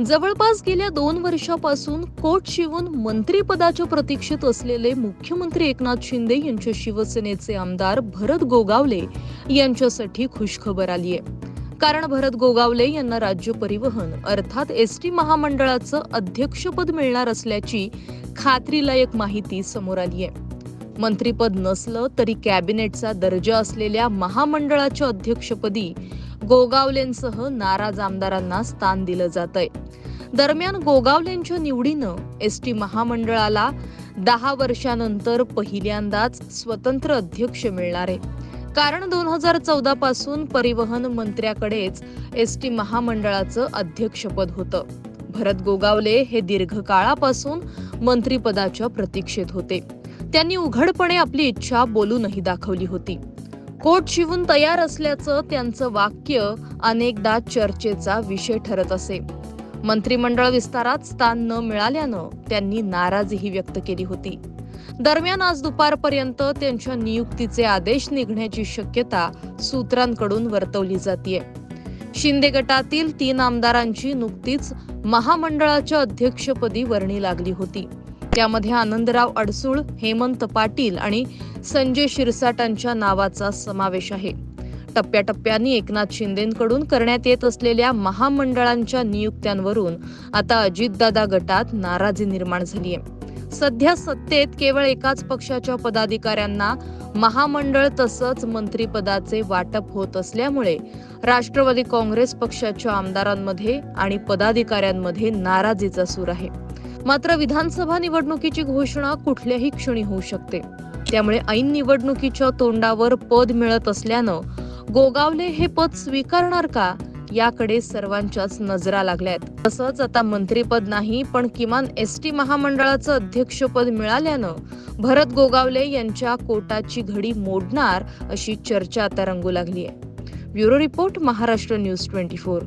जवळपास गेल्या दोन वर्षापासून कोट शिवून मंत्रीपदाच्या प्रतीक्षेत असलेले मुख्यमंत्री एकनाथ शिंदे यांच्या शिवसेनेचे आमदार भरत गोगावले यांच्यासाठी खुशखबर आली आहे. कारण भरत गोगावले यांना राज्य परिवहन अर्थात एस टी महामंडळाचं अध्यक्षपद मिळणार असल्याची खात्रीलायक माहिती समोर आली आहे. मंत्रीपद नसलं तरी कॅबिनेटचा दर्जा असलेल्या महामंडळाच्या अध्यक्षपदी गोगावलेंसह नाराज आमदारांना स्थान दिलं जात आहे दरम्यान गोगावलेंच्या निवडीनं एस टी महामंडळाला दहा वर्षानंतर पहिल्यांदाच स्वतंत्र अध्यक्ष मिळणार आहे. कारण दोन हजार चौदा पासून परिवहन मंत्र्याकडेच एस टी महामंडळाचं अध्यक्षपद होतं. भरत गोगावले हे दीर्घकाळापासून मंत्रिपदाच्या प्रतीक्षेत होते. त्यांनी उघडपणे आपली इच्छा बोलूनही दाखवली होती. कोट शिवून तयार असल्याचं त्यांचं वाक्य अनेकदा चर्चेचा विषय ठरत असे. मंत्रिमंडळ विस्तारात स्थान न मिळाल्यानं त्यांनी नाराजीही व्यक्त केली होती. दरम्यान आज दुपारपर्यंत त्यांच्या नियुक्तीचे आदेश निघण्याची शक्यता सूत्रांकडून वर्तवली जाते शिंदे गटातील तीन आमदारांची नुकतीच महामंडळाच्या अध्यक्षपदी वर्णी लागली होती. त्यामध्ये आनंदराव अडसूळ हेमंत पाटील आणि संजय शिरसाटांच्या नावाचा समावेश आहे. टप्प्याटप्प्याने एकनाथ शिंदेकडून करण्यात येत असलेल्या महामंडळांच्या नियुक्त्यांवरून आता अजितदादा गटात नाराजी निर्माण झाली आहे. सध्या सत्तेत केवळ एकाच पक्षाच्या पदाधिकाऱ्यांना महामंडळ तसंच मंत्रीपदाचे वाटप होत असल्यामुळे राष्ट्रवादी काँग्रेस पक्षाच्या आमदारांमध्ये आणि पदाधिकाऱ्यांमध्ये नाराजीचा सूर आहे. मात्र विधानसभा निवडणुकीची घोषणा कुठल्याही क्षणी होऊ शकते. त्यामुळे ऐन निवडणुकीच्या तोंडावर पद मिळत असल्यानं गोगावले हे पद स्वीकारणार का? याकडे सर्वांच्याच नजरा लागल्यात. तसंच आता मंत्रीपद नाही पण किमान एस टी महामंडळाचं अध्यक्षपद मिळाल्यानं भरत गोगावले यांच्या कोटाची घडी मोडणार अशी चर्चा आता रंगू लागली आहे bureau report Maharashtra news twenty four.